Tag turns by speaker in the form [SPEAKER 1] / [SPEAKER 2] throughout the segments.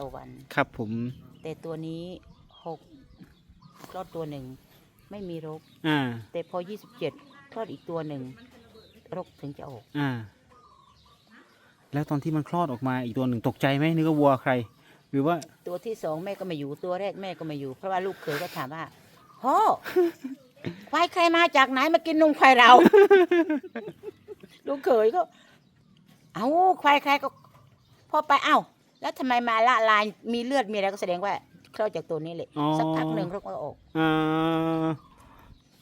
[SPEAKER 1] ต่อวัน
[SPEAKER 2] ครับผม
[SPEAKER 1] แต่ตัวนี้หกคลอดตัวหนึ่ง ไม่มีรก
[SPEAKER 2] อ่า
[SPEAKER 1] แต่พอ27คลอดอีกตัวหนึ่งรกถึงจะออก
[SPEAKER 2] อ่า แล้วตอนที่มันคลอดออกมาอีกตัวหนึ่งตกใจไหมนึกว่าวัวใคร หรือว่า
[SPEAKER 1] ตัวที่สองแม่ก็ไมาอยู่ตัวแรกแม่ก็ไมาอยู่ เพราะว่าลูกเขยก็ถามว่าพ่อ ควายใครมาจากไหนมากินนมควายเรา ลูกเขยก็ เอาควายใครก็พ่อไปเอ้า แล้วทำไมมาละลายมีเลือดมีอะไรก็แสดงว่าคลอดจากตัวนี้แหละ
[SPEAKER 2] อ๋อ
[SPEAKER 1] สักพักหนึ่งรกก็ออก
[SPEAKER 2] อ่า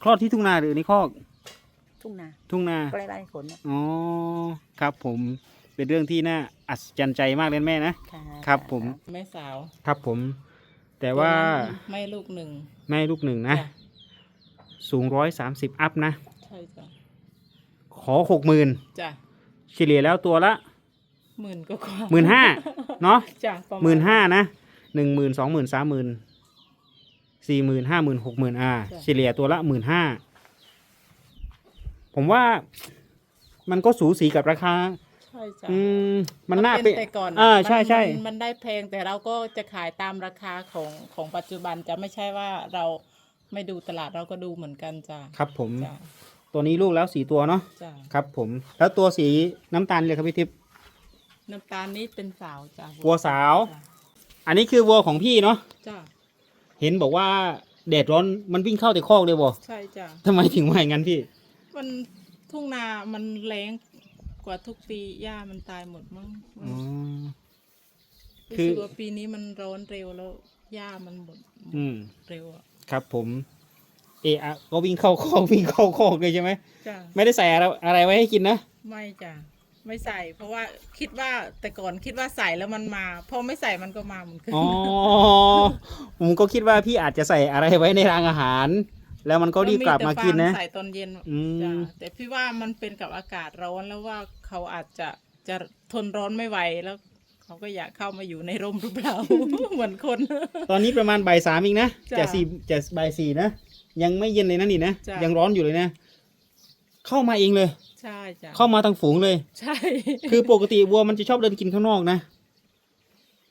[SPEAKER 2] คลอดที่ทุ่งนาหรือในคอก
[SPEAKER 1] ทุ่งนา
[SPEAKER 2] ทุ่งนา
[SPEAKER 1] ใกล้บ้านฝนนะ
[SPEAKER 2] อ๋อ ครับผมเป็นเรื่องที่น่าอัศจรรย์ใจมากเลยนะแม่นะ
[SPEAKER 1] ค่ะ
[SPEAKER 2] ครับผม
[SPEAKER 3] แม่สาว
[SPEAKER 2] ครับผม แต่ว่า
[SPEAKER 3] ตัวนั้นไม่ลูกหนึ่ง
[SPEAKER 2] แม่ลูกหนึ่งนะ
[SPEAKER 3] จ้ะ
[SPEAKER 2] สูงร้อยสามสิบอัพนะ
[SPEAKER 3] ใช่จ้ะ
[SPEAKER 2] ขอหกหมื่น
[SPEAKER 3] จ้ะ
[SPEAKER 2] เฉลี่ยแล้วตัวละ
[SPEAKER 3] หมื่นก็กว่า
[SPEAKER 2] หมื่นห้าเนาะ
[SPEAKER 3] จ้ะประมาณ
[SPEAKER 2] หมื่นห้านะหนึ่งหมื่นสองหมื่นสามหมื่นสี่หมื่นห้าหมื่นหกหมื่นอ่าเฉลี่ยตัวละหมื่นห้าผมว่ามันก็สูสีกับราคา
[SPEAKER 3] ใช่จ้ะ
[SPEAKER 2] อืมมันน่าเป็น
[SPEAKER 3] แต่ก่อน
[SPEAKER 2] อ่า
[SPEAKER 3] มัน
[SPEAKER 2] ใช่ใช่
[SPEAKER 3] มันมันได้แพงแต่เราก็จะขายตามราคาของของปัจจุบันจะไม่ใช่ว่าเราไม่ดูตลาดเราก็ดูเหมือนกันจ้ะ
[SPEAKER 2] ครับผม
[SPEAKER 3] จ้ะ
[SPEAKER 2] ตัวนี้ลูกแล้วสีตัวเนาะ
[SPEAKER 3] จ้ะ
[SPEAKER 2] ครับผม แล้วตัวสีน้ำตาลเลยครับพี่ทิพย์
[SPEAKER 3] น้ำตาลนี้เป็นสาวจ้ะ
[SPEAKER 2] วัวสาว
[SPEAKER 3] จ้ะ
[SPEAKER 2] อันนี้คือวัวของพี่เนาะ
[SPEAKER 3] จ้ะ
[SPEAKER 2] เห็นบอกว่าแดดร้อนมันวิ่งเข้าแต่คอกเลยบ่
[SPEAKER 3] ใช่จ้ะ
[SPEAKER 2] ทำไมถึงว่าอย่างนั้นพี่
[SPEAKER 3] มันทุ่งนามันแรงกว่าทุกปีหญ้ามันตายหมดมั้ง
[SPEAKER 2] อ๋อ
[SPEAKER 3] รู้
[SPEAKER 2] คือ
[SPEAKER 3] สึกว่าปีนี้มันร้อนเร็วแล้วหญ้ามันหมด
[SPEAKER 2] อืม
[SPEAKER 3] เร็วอะ
[SPEAKER 2] ครับผม เอะอะก็วิ่งเข้าคอกวิ่งเข้าคอกเลยใช่ไหม
[SPEAKER 3] จ้ะ
[SPEAKER 2] ไม่ได้ใส่อะไรอะไรไว้ให้กินนะ
[SPEAKER 3] ไม่จ้ะ ไม่ใส่เพราะว่าคิดว่าแต่ก่อนคิดว่าใส่แล้วมันมาพอไม่ใส่มันก็มาเหมือนกัน
[SPEAKER 2] อ๋อผมก็คิดว่าพี่อาจจะใส่อะไรไว้ในรางอาหาร แล้วมันก็รีบกลับมากินนะ
[SPEAKER 3] ใส่ตอนเย็น
[SPEAKER 2] อืม
[SPEAKER 3] จ้ะแต่พี่ว่ามันเป็นกับอากาศร้อนแล้วว่าเขาอาจจะจะทนร้อนไม่ไหวแล้ว เขาก็อยากเข้ามาอยู่ในร่มหรือเปล่า เหมือนคน
[SPEAKER 2] ตอนนี้ประมาณบ่ายสามเองนะ
[SPEAKER 3] จ้ะ
[SPEAKER 2] จะสี่จะบ่ายสี่นะยังไม่เย็นเลยนะนี่นะ
[SPEAKER 3] จ้ะ
[SPEAKER 2] ยังร้อนอยู่เลยนะ เข้ามาเองเลย
[SPEAKER 3] ใช่จ้ะ
[SPEAKER 2] เข้ามาทางฝูงเลย
[SPEAKER 3] ใช่
[SPEAKER 2] คือปกติวัวมันจะชอบเดินกินข้างนอกนะ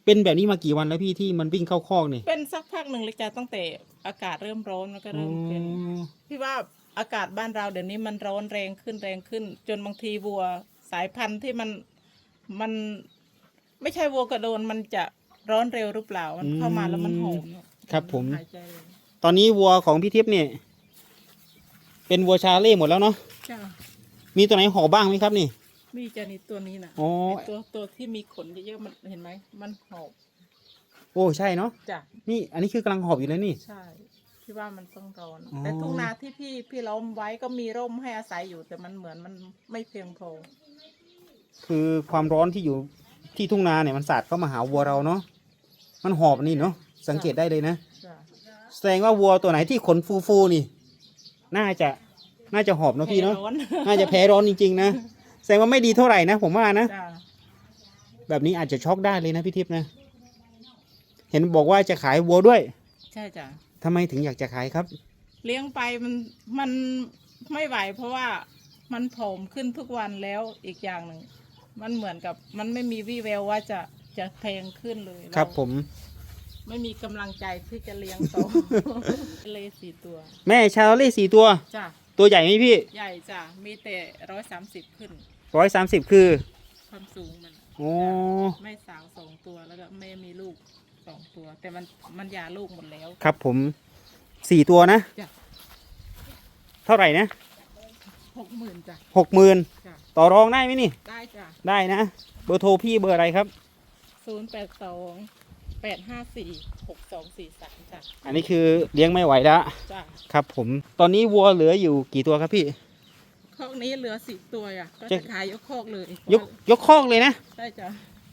[SPEAKER 2] เป็นแบบนี้มากี่วันแล้วพี่ที่มันวิ่งเข้าคอกนี่
[SPEAKER 3] เป็นสักพักหนึ่งเลยจ้ะตั้งแต่อากาศเริ่มร้อนมันก็เริ่มเป็น
[SPEAKER 2] อ๋อ
[SPEAKER 3] พี่ว่าอากาศบ้านเราเดี๋ยวนี้มันร้อนแรงขึ้นแรงขึ้น จนบางทีวัวสายพันธุ์ที่มันมันไม่ใช่วัวกระโดนมันจะร้อนเร็วหรือเปล่ามันเข้ามาแล้วมันหอมอะ
[SPEAKER 2] ครับผม
[SPEAKER 3] หายใจเลย
[SPEAKER 2] ตอนนี้วัวของพี่ทิพย์เนี่ย เป็นวัวชาเล่หมดแล้วเนาะ
[SPEAKER 3] จ้ะ
[SPEAKER 2] มีตัวไหนห่อบ้างไหมครับนี่
[SPEAKER 3] มีจะนี่ตัวนี้นะ
[SPEAKER 2] อ๋อ
[SPEAKER 3] ไอ้ตัวตัวที่มีขนเยอะๆมันเห็นไหมมันหอบ
[SPEAKER 2] โอ้ใช่เนาะ
[SPEAKER 3] จ้ะ
[SPEAKER 2] นี่อันนี้คือกำลังหอบอยู่เลยนี่
[SPEAKER 3] ใช่พี่ว่ามันต้องร้อน
[SPEAKER 2] อ๋อ
[SPEAKER 3] แต่ทุ่งนาที่พี่พี่ล้อมไว้ก็มีร่มให้อาศัยอยู่ แต่มันเหมือนมันไม่เพียงพอ
[SPEAKER 2] คือความร้อนที่อยู่ที่ทุ่งนาเนี่ยมันสาดเข้ามาหาวัวเราเนาะมันหอบนี่เนาะสังเกตได้เลยนะ
[SPEAKER 3] จ้ะ
[SPEAKER 2] แสดงว่าวัวตัวไหนที่ขนฟูๆนี่ น่าจะ น่าจะหอบเนาะพี่เนาะ
[SPEAKER 3] แพ้ร้อน
[SPEAKER 2] น่าจะแพ้ร้อนจริงๆนะ แสดงว่าไม่ดีเท่าไหร่นะผมว่านะ
[SPEAKER 3] จ้ะ
[SPEAKER 2] แบบนี้อาจจะช็อกได้เลยนะพี่ทิพย์นะ เห็นบอกว่าจะขายวัวด้วย
[SPEAKER 3] ใช่จ้ะ
[SPEAKER 2] ทำไมถึงอยากจะขายครับ
[SPEAKER 3] เลี้ยงไปมันมันไม่ไหวเพราะว่ามันผอมขึ้นทุกวันแล้วอีกอย่างหนึ่งมันเหมือนกับมันไม่มีวี่แววว่าจะจะแพงขึ้นเลย
[SPEAKER 2] ครับ
[SPEAKER 3] เา
[SPEAKER 2] ผม
[SPEAKER 3] ไม่มีกำลังใจที่จะเลี้ยงต่อเลยสี่ตัว
[SPEAKER 2] แม่ชาเล่สี่ตัว
[SPEAKER 3] จ้ะ
[SPEAKER 2] ตัวใหญ่ไหมพี่
[SPEAKER 3] ใหญ่จ้ะมีแต่ร้อยสามสิบขึ้น
[SPEAKER 2] ร้อยสามสิบคือ
[SPEAKER 3] ความสูงมัน
[SPEAKER 2] โอ้
[SPEAKER 3] แม่สาวสองตัวแล้วก็แม่มีลูกสองตัว แต่มันมันหย่าลูกหมดแล้ว
[SPEAKER 2] ครับผมสี่ตัวนะ
[SPEAKER 3] จ้ะ
[SPEAKER 2] เท่าไหร่นะ
[SPEAKER 3] หกหมื่นจ้ะ
[SPEAKER 2] หกหมื่น
[SPEAKER 3] จ้ะ
[SPEAKER 2] ต่อรองได้ไหมนี่
[SPEAKER 3] ได้จ้ะ
[SPEAKER 2] ได้นะ เบอร์โทรพี่เบอร์อะไรครับ
[SPEAKER 3] ศูนย์แปดสอง แปดห้าสี่หกสองสี่สามจ้ะ
[SPEAKER 2] อันนี้คือเลี้ยงไม่ไหวแล้ว
[SPEAKER 3] จ้ะ
[SPEAKER 2] ครับ ผมตอนนี้วัวเหลืออยู่กี่ตัวครับพี่
[SPEAKER 3] คอกนี้เหลือสิบตัวอะ ก็
[SPEAKER 2] จะ
[SPEAKER 3] จะขายยกคอกเลย
[SPEAKER 2] ยกยกคอกเลยนะ
[SPEAKER 3] ใช่จ้ะ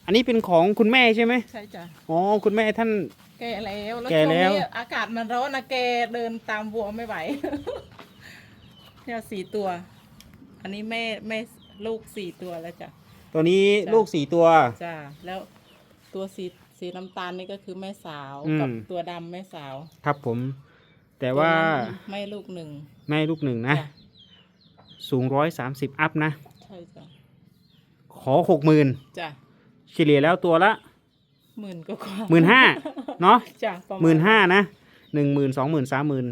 [SPEAKER 2] อันนี้เป็นของคุณแม่ใช่ไหม
[SPEAKER 3] ใช่จ้ะ
[SPEAKER 2] อ๋อคุณแม่ท่าน
[SPEAKER 3] แก่แล้วแล้ว
[SPEAKER 2] แก่
[SPEAKER 3] ช่วง
[SPEAKER 2] แล้ว
[SPEAKER 3] นี้อากาศมันร้อนนะแกเดินตามวัวไม่ไหว เนี่ยสี่ตัว อันนี้แม่แม่ลูกสี่ตัวแล้วจ้ะ
[SPEAKER 2] ตัวนี้
[SPEAKER 3] จ้ะ
[SPEAKER 2] ลูกสี่ตัว
[SPEAKER 3] จ้าแล้วตัวสี สีน้ำตาลนี่ก็คือแม่สาว
[SPEAKER 2] อืม
[SPEAKER 3] กับตัวดำแม่สาว
[SPEAKER 2] ครับผม แต่ว่า
[SPEAKER 3] ตันั้นแม่ลูกหนึ่ง
[SPEAKER 2] แม่ลูกหนึ่งนะ
[SPEAKER 3] จ้ะ
[SPEAKER 2] สูงร้อยสามสิบอัพนะ
[SPEAKER 3] ใช่จ้ะ
[SPEAKER 2] ขอหกหมื่น
[SPEAKER 3] จ้ะ
[SPEAKER 2] เฉลี่ยแล้วตัวละ
[SPEAKER 3] หมื่นก็กว่า
[SPEAKER 2] หมื่นห้า เนาะ
[SPEAKER 3] จ้ะประมาณ
[SPEAKER 2] หมื่นห้านะหนึ่งหมื่นสองหมื่นสามหมื่น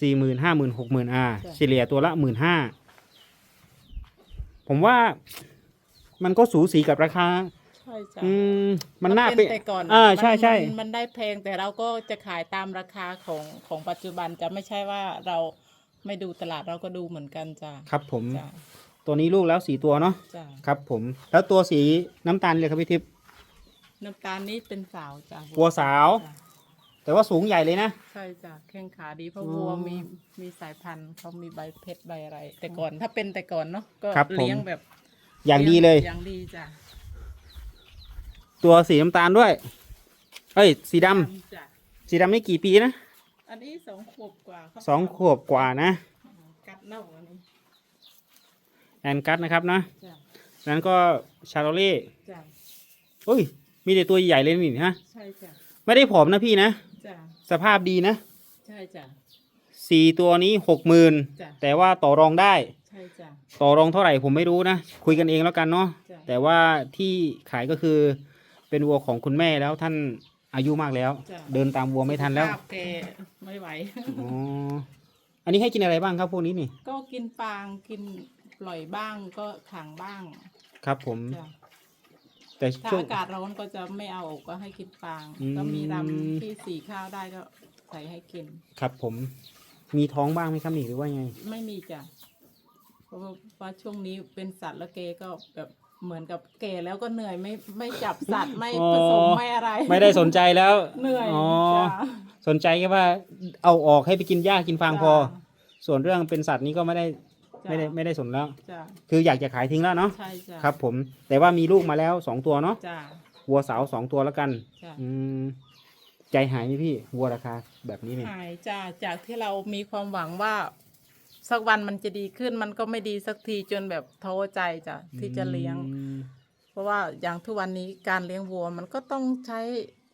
[SPEAKER 2] สี่หมื่นห้าหมื่นหกหมื่นอ่าเฉลี่ยตัวละหมื่นห้าผมว่ามันก็สูสีกับราคา
[SPEAKER 3] ใช่จ้ะ
[SPEAKER 2] อืมมันน่าเป็น
[SPEAKER 3] แต่ก่อน
[SPEAKER 2] อ่า
[SPEAKER 3] มัน
[SPEAKER 2] ใช่ใช่
[SPEAKER 3] มันมันได้แพงแต่เราก็จะขายตามราคาของของปัจจุบันจะไม่ใช่ว่าเราไม่ดูตลาดเราก็ดูเหมือนกันจ้ะ
[SPEAKER 2] ครับผม
[SPEAKER 3] จ้ะ
[SPEAKER 2] ตัวนี้ลูกแล้วสีตัวเนาะ
[SPEAKER 3] จ้ะ
[SPEAKER 2] ครับ ผม แล้วตัวสีน้ำตาลเลยครับพี่ทิพย์
[SPEAKER 3] น้ำตาลนี้เป็นสาวจ้ะ
[SPEAKER 2] วัวสาว
[SPEAKER 3] จ้ะ
[SPEAKER 2] แต่ว่าสูงใหญ่เลยนะ
[SPEAKER 3] ใช่จ้ะแข้งขาดีเพราะ
[SPEAKER 2] อ๋อ
[SPEAKER 3] วัวมีมีสายพันธุ์เขามีใบเพชรใบอะไร แต่ก่อนถ้าเป็นแต่ก่อนเนาะก็
[SPEAKER 2] ครับผม
[SPEAKER 3] เลี้ยงแบบ
[SPEAKER 2] อย่างดีเลย
[SPEAKER 3] อย่างดีจ้ะ
[SPEAKER 2] ตัวสีน้ำตาลด้วย เอ้ย สีดำ
[SPEAKER 3] จ้ะ
[SPEAKER 2] สีดำนี่กี่ปีนะ
[SPEAKER 3] อันนี้สองขวบกว่าเขา
[SPEAKER 2] สองขวบกว่านะ
[SPEAKER 3] กัดเน่าอันนี้
[SPEAKER 2] แอนกัสนะครับนะ
[SPEAKER 3] จ้ะ
[SPEAKER 2] นั้นก็ชาโรเล่
[SPEAKER 3] จ้ะ
[SPEAKER 2] อุ้ย มีแต่ตัวใหญ่เลยนี่ฮะ
[SPEAKER 3] ใช่จ้ะ
[SPEAKER 2] ไม่ได้ผอมนะพี่นะ
[SPEAKER 3] จ้ะ
[SPEAKER 2] สภาพดีนะ
[SPEAKER 3] ใช่จ้ะ
[SPEAKER 2] สี่ตัวนี้หกหมื่น
[SPEAKER 3] จ้ะ
[SPEAKER 2] แต่ว่าต่อรองได้
[SPEAKER 3] ใช่จ้ะ
[SPEAKER 2] ต่อรองเท่าไหร่ผมไม่รู้นะ คุยกันเองแล้วกันเนาะ
[SPEAKER 3] จ้ะ
[SPEAKER 2] แต่ว่าที่ขายก็คือ เป็นวัวของคุณแม่แล้วท่านอายุมากแล้ว
[SPEAKER 3] จ้ะ
[SPEAKER 2] เดินตามวัวไม่ทันแล้ว
[SPEAKER 3] สุขภาพแกไม่ไหว
[SPEAKER 2] อ๋อ อันนี้ให้กินอะไรบ้างครับพวกนี้นี่
[SPEAKER 3] ก็กินฟางกินปล่อยบ้างก็ขังบ้าง
[SPEAKER 2] ครับผม
[SPEAKER 3] จ้ะ
[SPEAKER 2] แต่
[SPEAKER 3] ถ้า
[SPEAKER 2] ช่วง
[SPEAKER 3] อากาศร้อนก็จะไม่เอาออกก็ให้กินฟาง
[SPEAKER 2] อืม
[SPEAKER 3] ก็มีรำที่สีข้าวได้ก็ใส่ให้กิน
[SPEAKER 2] ครับผม มีท้องบ้างไหมครับนี่หรือว่าไง
[SPEAKER 3] ไม่มีจ้ะเพราะว่าช่วงนี้เป็นสัตว์แล้วเกก็แบบ เหมือนกับแก่แล้วก็เหนื่อยไม่ไม่จับสัตว์ไม่
[SPEAKER 2] อ๋อ
[SPEAKER 3] ผสมไม่อะไร
[SPEAKER 2] ไม่ได้สนใจแล้ว
[SPEAKER 3] เหนื่อย
[SPEAKER 2] อ๋อ
[SPEAKER 3] จ้ะ
[SPEAKER 2] สนใจแค่ว่าเอาออกให้ไปกินหญ้ากินฟางพอ
[SPEAKER 3] จ้ะ
[SPEAKER 2] ส่วนเรื่องเป็นสัตว์นี้ก็ไม่ได้
[SPEAKER 3] จ้ะ
[SPEAKER 2] ไม่ได้ไม่ได้สนแล้ว
[SPEAKER 3] จ้ะ
[SPEAKER 2] คืออยากจะขายทิ้งแล้วเนาะ
[SPEAKER 3] ใช่จ้ะ
[SPEAKER 2] ครับ ผม แต่ว่ามีลูกมาแล้วสองตัวเนาะ
[SPEAKER 3] จ้ะ
[SPEAKER 2] วัวสาวสองตัวแล้วกัน
[SPEAKER 3] จ้ะ
[SPEAKER 2] อืมใจหายไหมพี่วัวราคาแบบนี้เนี่ย
[SPEAKER 3] หายจ้ะจากที่เรามีความหวังว่า สักวันมันจะดีขึ้นมันก็ไม่ดีสักทีจนแบบท้อใจจ้ะที่จะเลี้ยง
[SPEAKER 2] อืม
[SPEAKER 3] เพราะว่าอย่างทุกวันนี้การเลี้ยงวัวมันก็ต้องใช้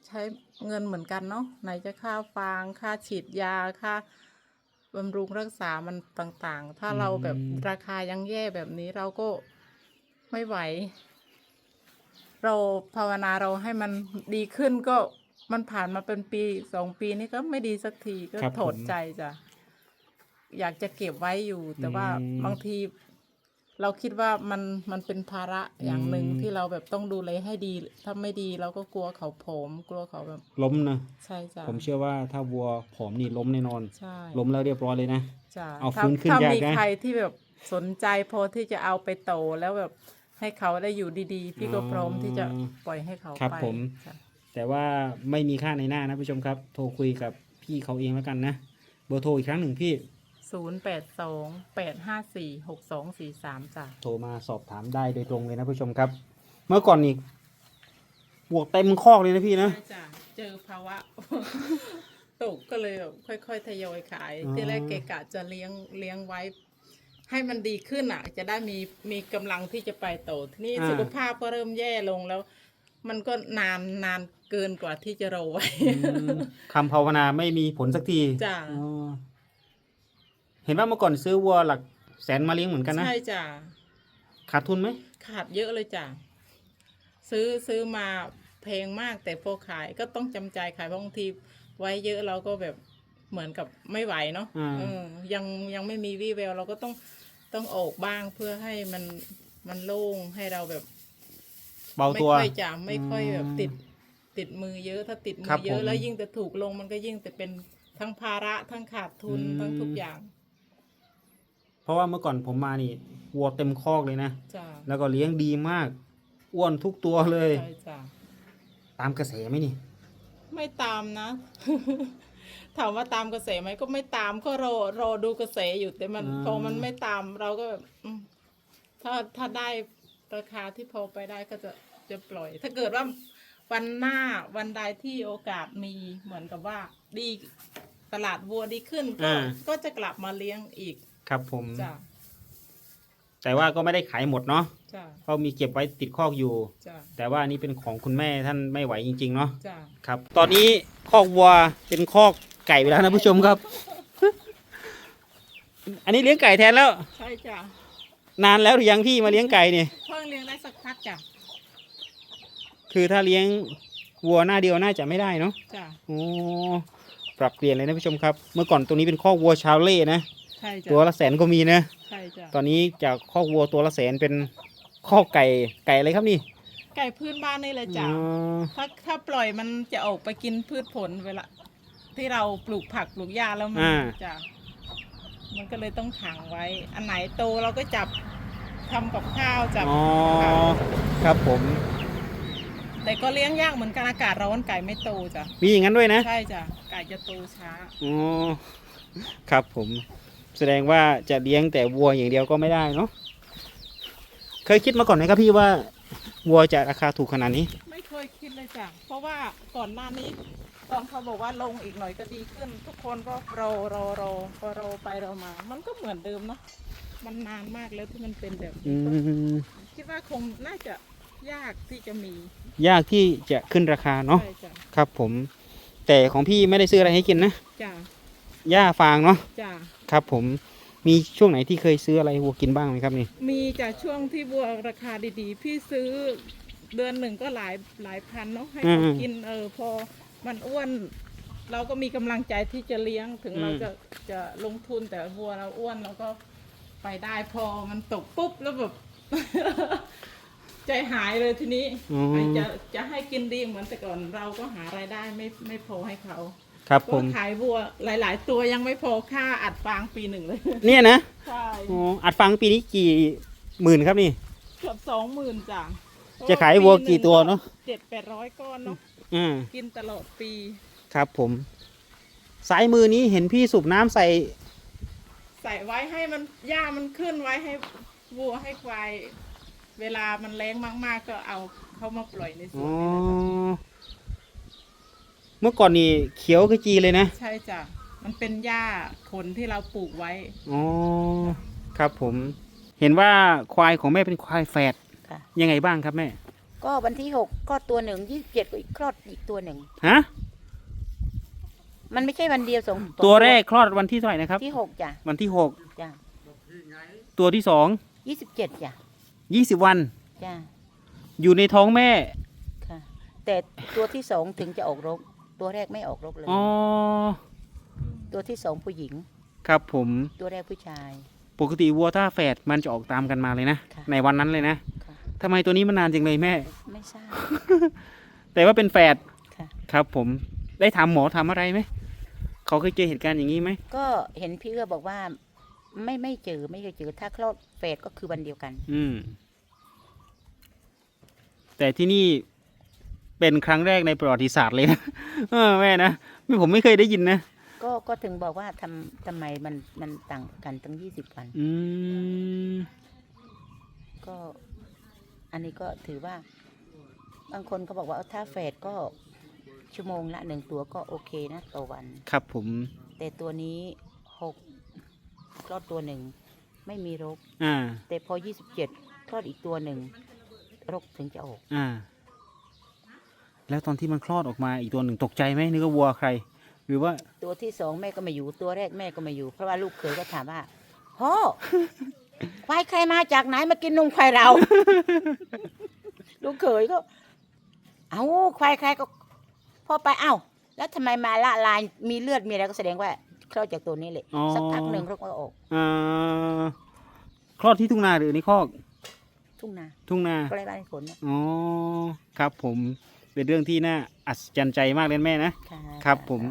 [SPEAKER 3] ใช้เงินเหมือนกันเนาะไหนจะค่าฟางค่าฉีดยาค่าบำรุงรักษามันต่างๆ ถ้าเราแบบราคายังแย่แบบนี้เราก็ไม่ไหว เราภาวนาเราให้มันดีขึ้นก็มันผ่านมาเป็นปีสองปีนี้ก็ไม่ดีสักทีก็
[SPEAKER 2] ครับ
[SPEAKER 3] ถด
[SPEAKER 2] ผม
[SPEAKER 3] ใจจ้ะ อยากจะเก็บไว้อยู่ แต่ว่า
[SPEAKER 2] อืม
[SPEAKER 3] บางที เราคิดว่ามันมันเป็นภาระอย่างหนึ่ง
[SPEAKER 2] อืม
[SPEAKER 3] ที่เราแบบต้องดูแลให้ดีถ้าไม่ดีเราก็กลัวเขาผอมกลัวเขาแบบ
[SPEAKER 2] ล้มนะ
[SPEAKER 3] ใช่จ้ะ
[SPEAKER 2] ผมเชื่อว่าถ้าวัวผอมนี่ล้มแน่นอน
[SPEAKER 3] ใช่
[SPEAKER 2] ล้มแล้วเรียบร้อยเลยนะ
[SPEAKER 3] จ้ะ
[SPEAKER 2] เอา
[SPEAKER 3] ถ้า
[SPEAKER 2] ฟื้นขึ้น
[SPEAKER 3] ถ้ายา
[SPEAKER 2] ก
[SPEAKER 3] มี
[SPEAKER 2] นะ
[SPEAKER 3] ใครที่แบบสนใจพอที่จะเอาไปโตแล้วแบบให้เขาได้อยู่ดีๆ พี่ก็พร้อมที่จะปล่อยให้เขา
[SPEAKER 2] ครับ
[SPEAKER 3] ไป
[SPEAKER 2] ผม
[SPEAKER 3] จ้ะ
[SPEAKER 2] แต่ว่าไม่มีค่าในหน้านะผู้ชมครับ โทรคุยกับพี่เขาเองแล้วกันนะ เบอร์โทรอีกครั้งหนึ่งพี่
[SPEAKER 3] ศูนย์แปดสองแปดห้าสี่หกสองสี่สามจ้ะ
[SPEAKER 2] โทรมาสอบถามได้โดยตรงเลยนะผู้ชมครับ เมื่อก่อนนี่บวกเต็มคอกเลยนะพี่นะ
[SPEAKER 3] ใช่จ้ะเจอภาวะ ตกก็เลยแบบค่อย ๆ ทยอยขาย
[SPEAKER 2] อ๋อ
[SPEAKER 3] ที่แรกเกะกะจะเลี้ยงเลี้ยงไว้ ให้มันดีขึ้นอะ จะได้มีมีกำลังที่จะไปโตทีนี้สุขภาพก็เริ่มแย่ลงแล้ว มันก็นานนานเกินกว่าที่จะรอไว้
[SPEAKER 2] อืมคำภาวนาไม่มีผลสักที
[SPEAKER 3] จ้ะ
[SPEAKER 2] อ๋อ เห็นว่าเมื่อก่อนซื้อวัวหลักแสนมาเลี้ยงเหมือนกันนะ
[SPEAKER 3] ใช่จ้ะ
[SPEAKER 2] ขาดทุนไหม
[SPEAKER 3] ขาดเยอะเลยจ้ะซื้อซื้อมาแพงมากแต่พอขายก็ต้องจำใจขายเพราะบางทีไว้เยอะเราก็แบบเหมือนกับไม่ไหวเนาะ
[SPEAKER 2] อ่า
[SPEAKER 3] เออยังยังไม่มีวี่แววเราก็ต้องต้องออกบ้างเพื่อให้มันมันโล่งให้เราแบบ
[SPEAKER 2] เบา
[SPEAKER 3] ไม่
[SPEAKER 2] ตัว
[SPEAKER 3] ค่อยจะไม่ค่อยแบบ
[SPEAKER 2] อืม
[SPEAKER 3] ติดติดมือเยอะถ้าติดมื
[SPEAKER 2] ครั
[SPEAKER 3] อบเยอะ
[SPEAKER 2] ผม
[SPEAKER 3] แล้วยิ่งแต่ถูกลงมันก็ยิ่งแต่เป็นทั้งภาระทั้งขาดทุน
[SPEAKER 2] อืม
[SPEAKER 3] ทั้งทุกอย่าง
[SPEAKER 2] เพราะว่าเมื่อก่อนผมมานี่วัวเต็มคอกเลยนะ
[SPEAKER 3] จ้า
[SPEAKER 2] แล้วก็เลี้ยงดีมาก อ้วนทุกตัวเลย
[SPEAKER 3] ใช่จ้า
[SPEAKER 2] ตามกระแสไหมนี่
[SPEAKER 3] ไม่ตามนะ ถามว่าตามกระแสไหมก็ไม่ตามก็รอรอดูกระแสอยู่แต่มัน
[SPEAKER 2] อ่า
[SPEAKER 3] พอมันไม่ตามเราก็แบบอืมถ้าถ้าได้ราคาที่พอไปได้ก็จะจะปล่อย ถ้าเกิดว่าวันหน้าวันใดที่โอกาสมีเหมือนกับว่า ดีตลาดวัวดีขึ้นก็
[SPEAKER 2] อ่า
[SPEAKER 3] ก็จะกลับมาเลี้ยงอีก
[SPEAKER 2] ครับผม
[SPEAKER 3] จ้ะ
[SPEAKER 2] แต่ว่าก็ไม่ได้ขายหมดเนาะ
[SPEAKER 3] จ้ะ
[SPEAKER 2] เพราะมีเก็บไว้ติดคอกอยู่
[SPEAKER 3] จ้ะ
[SPEAKER 2] แต่ว่าอันนี่เป็นของคุณแม่ท่านไม่ไหวจริง ๆ เนาะ
[SPEAKER 3] จ้ะ
[SPEAKER 2] ครับ ตอนนี้คอกวัวเป็นคอกไก่ไปแล้วนะผู้ชมครับ อันนี้เลี้ยงไก่แทนแล้ว
[SPEAKER 3] ใช่จ้ะ
[SPEAKER 2] นานแล้วหรือยังพี่มาเลี้ยงไก่เนี่ย
[SPEAKER 3] เพิ่งเลี้ยงได้สักพักจ้ะ
[SPEAKER 2] คือถ้าเลี้ยงวัวหน้าเดียวน่าจะไม่ได้เนาะ
[SPEAKER 3] จ้ะ
[SPEAKER 2] โอ้ ปรับเปลี่ยนเลยนะผู้ชมครับ เมื่อก่อนตรงนี้เป็นคอกวัวชาวเล่นะ
[SPEAKER 3] ใช่จ้ะ
[SPEAKER 2] ตัวละแสนก็มีนะ
[SPEAKER 3] ใช่จ้ะ
[SPEAKER 2] ตอนนี้จากคอกวัวตัวละแสนเป็นคอกไก่ไก่อะไรครับนี่
[SPEAKER 3] ไก่พื้นบ้านนี่เลยจ้ะ
[SPEAKER 2] อ๋อ
[SPEAKER 3] ถ้าถ้าปล่อยมันจะออกไปกินพืชผลเวลาที่เราปลูกผักปลูกหญ้าแล้วมันจะมันก็เลยต้องขังไว้ อันไหนโตเราก็จับทำกับข้าวจับ
[SPEAKER 2] อ๋อครับผม
[SPEAKER 3] แต่ก็เลี้ยงยากเหมือนกันอากาศร้อนไก่ไม่โตจ้ะ
[SPEAKER 2] มีอย่างนั้นด้วยนะ
[SPEAKER 3] ใช่จ้ะไก่จะโตช้า
[SPEAKER 2] อ๋อครับผม แสดงว่าจะเลี้ยงแต่วัวอย่างเดียวก็ไม่ได้เนาะเคยคิดมาก่อนไหมครับพี่ว่าวัวจะราคาถูกขนาดนี้
[SPEAKER 3] ไม่เคยคิดเลยจ้ะ เพราะว่าก่อนหน้านี้ ตอนเขาบอกว่าลงอีกหน่อยก็ดีขึ้น ทุกคนก็รอรอรอพอรอไปรอมา มันก็เหมือนเดิมเนาะ มันนานมากแล้วที่มันเป็นแบบ
[SPEAKER 2] อื
[SPEAKER 3] นี้
[SPEAKER 2] ม
[SPEAKER 3] คิดว่าคงน่าจะยากที่จะมี
[SPEAKER 2] ยากที่จะขึ้นราคาเนาะ
[SPEAKER 3] ใช่จ้ะ
[SPEAKER 2] ครับผม แต่ของพี่ไม่ได้ซื้ออะไรให้กินนะ
[SPEAKER 3] จ้ะ
[SPEAKER 2] หญ้าฟางเนาะ
[SPEAKER 3] จ้ะ
[SPEAKER 2] ครับผมมีช่วงไหนที่เคยซื้ออะไรวัวกินบ้างไหมครับนี่
[SPEAKER 3] มีจากช่วงที่บัวราคาดีๆ พี่ซื้อเดือนหนึ่งก็หลายหลายพันเนาะให้เขากินเออพอมันอ้วน เราก็มีกำลังใจที่จะเลี้ยงถึงเราจะจะลงทุนแต่วัวเราอ้วนเราก็ไปได้พอมันตกปุ๊บแล้วแบบ ใจหายเลยทีนี้
[SPEAKER 2] อ๋อ
[SPEAKER 3] ไอจะจะให้กินดีเหมือนแต่ก่อนเราก็หารายได้ไม่ไม่พอให้เขา
[SPEAKER 2] ครับผ
[SPEAKER 3] ก็
[SPEAKER 2] ม
[SPEAKER 3] ขายวัวหลาย ๆ ตัวยังไม่พอค่าอัดฟางปีหนึ่งเลย
[SPEAKER 2] เนี่ยนะ
[SPEAKER 3] ใช่
[SPEAKER 2] อ๋ออัดฟังปีนี้กี่หมื่นครับนี่
[SPEAKER 3] เกือบสองหมื่นจ้ะ
[SPEAKER 2] จะขายวัวกี่ตัวเนอะ
[SPEAKER 3] เจ็ดแปดร้อยก้อนเนาะ
[SPEAKER 2] อ่า
[SPEAKER 3] กินตลอดปี
[SPEAKER 2] ครับผมสายมือนี้เห็นพี่สูบน้ำใส่
[SPEAKER 3] ใส่ไว้ให้มันหญ้ามันขึ้นไว้ให้วัวให้ควาย เวลามันแรงมาก ๆ ก็เอาเขามาปล่อยในส
[SPEAKER 2] อ๋
[SPEAKER 3] ว
[SPEAKER 2] อน
[SPEAKER 3] นี่แหละจ้ะ
[SPEAKER 2] เมื่อก่อนนี่เขียวขจีเลยนะ
[SPEAKER 3] ใช่จ้ะมันเป็นหญ้าคนที่เราปลูกไว้
[SPEAKER 2] อ๋อครับผม เห็นว่าควายของแม่เป็นควายแฝด
[SPEAKER 1] ค่ะ
[SPEAKER 2] ยังไงบ้างครับแม่
[SPEAKER 1] ก็วันที่หกก็ตัวหนึ่งยี่สิบเจ็ดก็อีกคลอดอีกตัวหนึ่ง
[SPEAKER 2] ฮะ
[SPEAKER 1] มันไม่ใช่วันเดียวสอง
[SPEAKER 2] ตัวแรกคลอดวันที่เท่าไหร่นะครับ
[SPEAKER 1] ที่หกจ้ะ
[SPEAKER 2] วันที่หก
[SPEAKER 1] จ้ะ
[SPEAKER 2] ตัวที่สอง
[SPEAKER 1] ยี่สิบเจ็ดจ้ะ
[SPEAKER 2] ยี่สิบวัน
[SPEAKER 1] จ้ะ
[SPEAKER 2] อยู่ในท้องแม่
[SPEAKER 1] ค่ะ แต่ตัวที่สองถึงจะออกรก ตัวแรกไม่ออกรกเลย
[SPEAKER 2] อ๋อ
[SPEAKER 1] ตัวที่สองผู้หญิง
[SPEAKER 2] ครับผม
[SPEAKER 1] ตัวแรกผู้ชาย
[SPEAKER 2] ปกติวัวถ้าแฝดมันจะออกตามกันมาเลยนะ
[SPEAKER 1] ค่ะ
[SPEAKER 2] ในวันนั้นเลยนะ
[SPEAKER 1] ค่ะ
[SPEAKER 2] ทำไมตัวนี้มันนานจังเลยแม่
[SPEAKER 1] ไม่ทราบ
[SPEAKER 2] แต่ว่าเป็นแฝด
[SPEAKER 1] ค่ะ
[SPEAKER 2] ครับผม ได้ถามหมอทำอะไรไหม เขาเคยเจอเหตุการณ์อย่างนี้ไหม
[SPEAKER 1] ก็เห็นพี่เอื้อบอกว่า ไม่ไม่เจอไม่เคยเจอ ถ้าคลอดแฝดก็คือวันเดียวกัน
[SPEAKER 2] อืม แต่ที่นี่ เป็นครั้งแรกในประวัติศาสตร์เลยนะเออแม่นะไม่ผมไม่เคยได้ยินนะ
[SPEAKER 1] ก็ก็ถึงบอกว่าทำทำไมมันมันต่างกันตั้งยี่สิบวัน
[SPEAKER 2] อืม
[SPEAKER 1] ก็อันนี้ก็ถือว่า บางคนก็บอกว่าเอาถ้าแฝดก็ชั่วโมงละหนึ่งตัวก็โอเคนะต่อวัน
[SPEAKER 2] ครับผม
[SPEAKER 1] แต่ตัวนี้หกคลอดตัวหนึ่ง ไม่มีรก
[SPEAKER 2] อ่า
[SPEAKER 1] แต่พอยี่สิบเจ็ดคลอดอีกตัวหนึ่งรกถึงจะออก
[SPEAKER 2] อ่า แล้วตอนที่มันคลอดออกมาอีกตัวหนึ่งตกใจไหมนึกว่าวัวใคร หรือว่า
[SPEAKER 1] ตัวที่สองแม่ก็ไมาอยู่ตัวแรกแม่ก็ไมาอยู่ เพราะว่าลูกเขยก็ถามว่าพ่อควายใครมาจากไหนมากินนมควายเรา ลูกเขยก็ เอาควายใครก็พ่อไปเอ้าแล้วทำไมมาละลายมีเลือดมีอะไรก็แสดงว่าคลอดจากตัวนี้แหละ
[SPEAKER 2] อ๋อ
[SPEAKER 1] สักพักหนึ่งรกก็ออก
[SPEAKER 2] อ่าคลอดที่ทุ่งนาหรือในคอก
[SPEAKER 1] ทุ่งนา
[SPEAKER 2] ทุ่งนา
[SPEAKER 1] ใกล้บ้านฝนน่ะ
[SPEAKER 2] อ๋อครับผม เป็นเรื่องที่น่าอัศจรรย์ใจมากเลยนะแม่นะ
[SPEAKER 1] ค่ะ
[SPEAKER 2] ครับผม